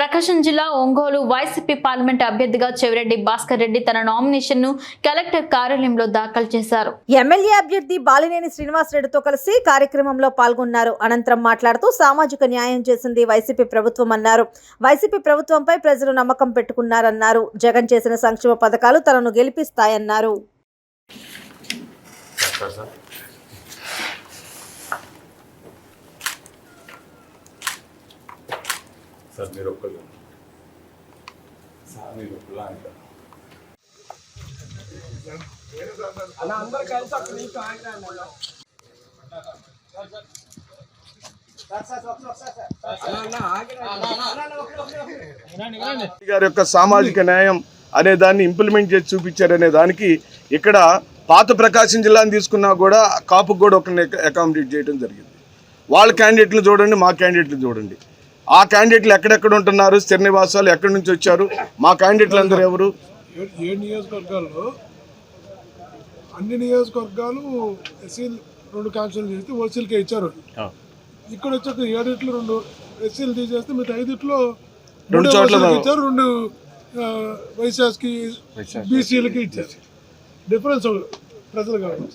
ప్రకాశం జిల్లా Ongole YCP parliament అభ్యర్థిగా చెవిరెడ్డి భాస్కర్ రెడ్డి తన నామినేషన్ను కలెక్టర్ కార్యాలయంలో దాఖలు చేశారు. ఎమ్మెల్యే అభ్యర్థి బాలినేని శ్రీనివాసరెడ్డితో కలిసి కార్యక్రమంలో పాల్గొన్నారు. అనంతరం మాట్లాడుతూ సామాజిక న్యాయం చేసింది వైసీపీ ప్రభుత్వం అన్నారు. వైసీపీ ప్రభుత్వంపై ప్రజలు నమ్మకం పెట్టుకున్నారన్నారు. జగన్ చేసిన సంక్షేమ పథకాలు తనను గెలిపిస్తాయన్నారు. సార్ సార్ సార్ మీరు ఒక్కరు సార్ మీరు ఒక్కలా అంటారు గారి యొక్క సామాజిక న్యాయం అనే దాన్ని ఇంప్లిమెంట్ చేసి చూపించారనే దానికి ఇక్కడ పాత ప్రకాశం జిల్లాని తీసుకున్నా కూడా కాపుకు కూడా ఒక అకామిడేట్ చేయడం జరిగింది. వాళ్ళ క్యాండిడేట్లు చూడండి మా క్యాండిడేట్లు చూడండి. ఆ క్యాండిడేట్లు ఎక్కడెక్కడ ఉంటున్నారు? స్థిర నివాసాలు ఎక్కడి నుంచి వచ్చారు? మా క్యాండిడేట్లు అందరూ ఎవరు? ఏ- నియోజకవర్గాల్లో అన్ని నియోజకవర్గాలు ఎస్సీ రెండు క్యాన్సిల్ చేస్తే ఓసీలకే ఇచ్చారు. ఇక్కడ వచ్చాక ఏడిట్లో రెండు ఎస్సీలు తీసేస్తే మీకు ఐదిట్లో రెండు చోట్ల ఇచ్చారు రెండు వైశాస్కి బీసీలకి ఇచ్చారు. డిఫరెన్స్ ప్రజలు కావాలి.